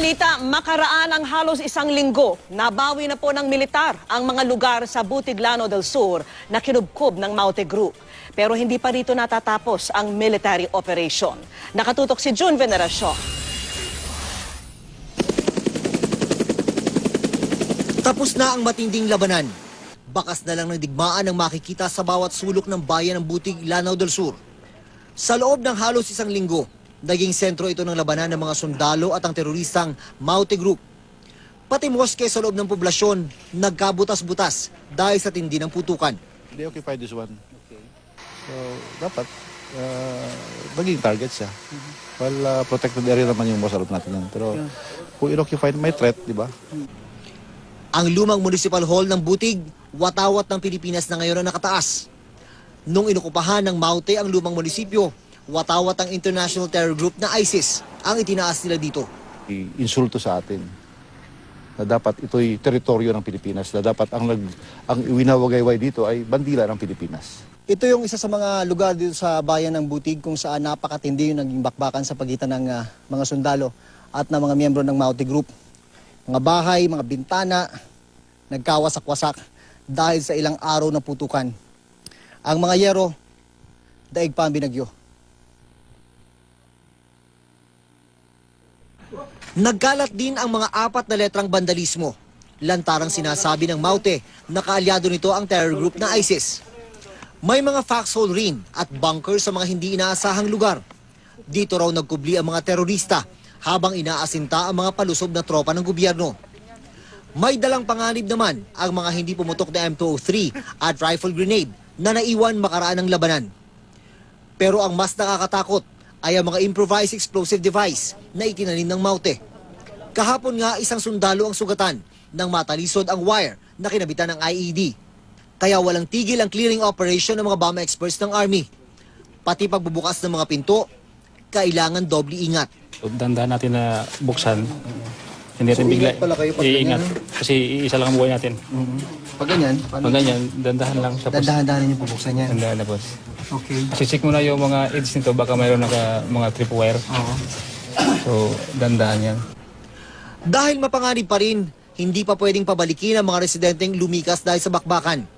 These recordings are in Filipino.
balita, makaraan ang halos isang linggo. Nabawi na po ng militar ang mga lugar sa Butiglano del Sur na kinubkob ng Maute Group. Pero hindi pa rito natatapos ang military operation. Nakatutok si June Veneracion. Tapos na ang matinding labanan. Bakas na lang ng digmaan ang makikita sa bawat sulok ng bayan ng Butig, Lanao del Sur. Sa loob ng halos isang linggo, naging sentro ito ng labanan ng mga sundalo at ang teroristang Maute Group. Pati moske sa loob ng poblasyon, nagkabutas-butas dahil sa tindi ng putukan. They occupy this one. So, dapat uh, maging target siya. Well, uh, protected area naman yung masarap natin yan. Pero kung in-occupy, may threat, di ba? Ang lumang municipal hall ng Butig, watawat ng Pilipinas na ngayon ang nakataas. Nung inukupahan ng Maute ang lumang munisipyo, watawat ang international terror group na ISIS ang itinaas nila dito. Insulto sa atin na dapat ito'y teritoryo ng Pilipinas, na dapat ang, nag, ang iwinawagayway dito ay bandila ng Pilipinas. Ito yung isa sa mga lugar dito sa bayan ng Butig kung saan napakatindi yung naging bakbakan sa pagitan ng ah, mga sundalo at ng mga miyembro ng Maute Group. Mga bahay, mga bintana, nagkawasak-wasak dahil sa ilang araw na putukan. Ang mga yero, daig pa ang binagyo. Nagkalat din ang mga apat na letrang bandalismo. Lantarang sinasabi ng Maute na kaalyado nito ang terror group na ISIS. May mga foxhole rin at bunker sa mga hindi inaasahang lugar. Dito raw nagkubli ang mga terorista habang inaasinta ang mga palusob na tropa ng gobyerno. May dalang panganib naman ang mga hindi pumutok na M203 at rifle grenade na naiwan makaraan ng labanan. Pero ang mas nakakatakot ay ang mga improvised explosive device na itinanim ng Maute. Kahapon nga isang sundalo ang sugatan nang matalisod ang wire na kinabitan ng IED. Kaya walang tigil ang clearing operation ng mga bomb experts ng Army. Pati pagbubukas ng mga pinto, kailangan doble ingat. Dandahan natin na buksan. Hindi natin bigla ingat pala kayo pag iingat. ganyan, Kasi iisa lang ang buhay natin. Pag ganyan, Pag ganyan, dandahan lang. Tapos dadahan-dahan niyo pabuksan yan. dandahan na boss. Okay. Kasi check mo na yung mga edges nito. Baka mayroon naka, mga tripwire. Oo. So, dandahan yan. Dahil mapanganib pa rin, hindi pa pwedeng pabalikin ang mga residenteng lumikas dahil sa bakbakan.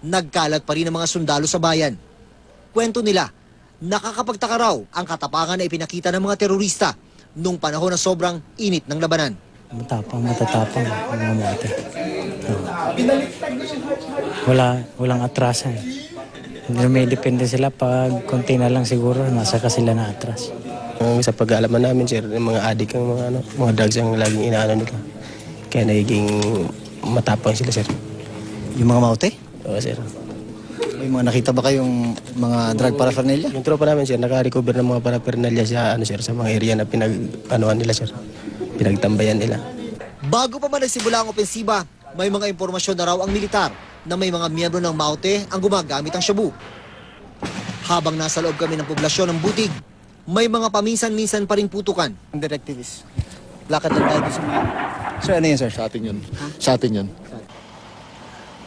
Nagkalat pa rin ang mga sundalo sa bayan. Kwento nila, nakakapagtaka raw ang katapangan na ipinakita ng mga terorista nung panahon na sobrang init ng labanan. Matapang, matatapang ang mga mate. Wala, walang atrasan. Dumidepende sila pag konti na lang siguro, nasa ka sila na atras. Sa pag-aalaman namin, sir, yung mga adik ang mga, ano, mga drugs ang laging inaano nila. Kaya nagiging matapang sila, sir. Yung mga Maute? Oo, sir. May mga nakita ba kayong mga drug paraphernalia? Yung tropa namin, sir, naka-recover ng mga paraphernalia sa, ano, sir, sa mga area na pinag, anuan nila, sir. Pinagtambayan nila. Bago pa man nagsimula ang opensiba, may mga impormasyon na raw ang militar na may mga miyembro ng Maute ang gumagamit ang shabu. Habang nasa loob kami ng poblasyon ng Butig, may mga paminsan-minsan pa rin putukan. Ang directives. Lakad lang tayo sa mga... Sir, ano yun, sir? Sa atin yun. Sa atin yun.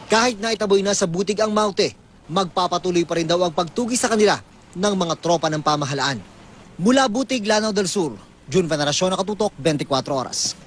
Kahit na itaboy na sa Butig ang Maute, magpapatuloy pa rin daw ang pagtugi sa kanila ng mga tropa ng pamahalaan. Mula Butig, Lanao del Sur, June Veneracion, Nakatutok, 24 Oras.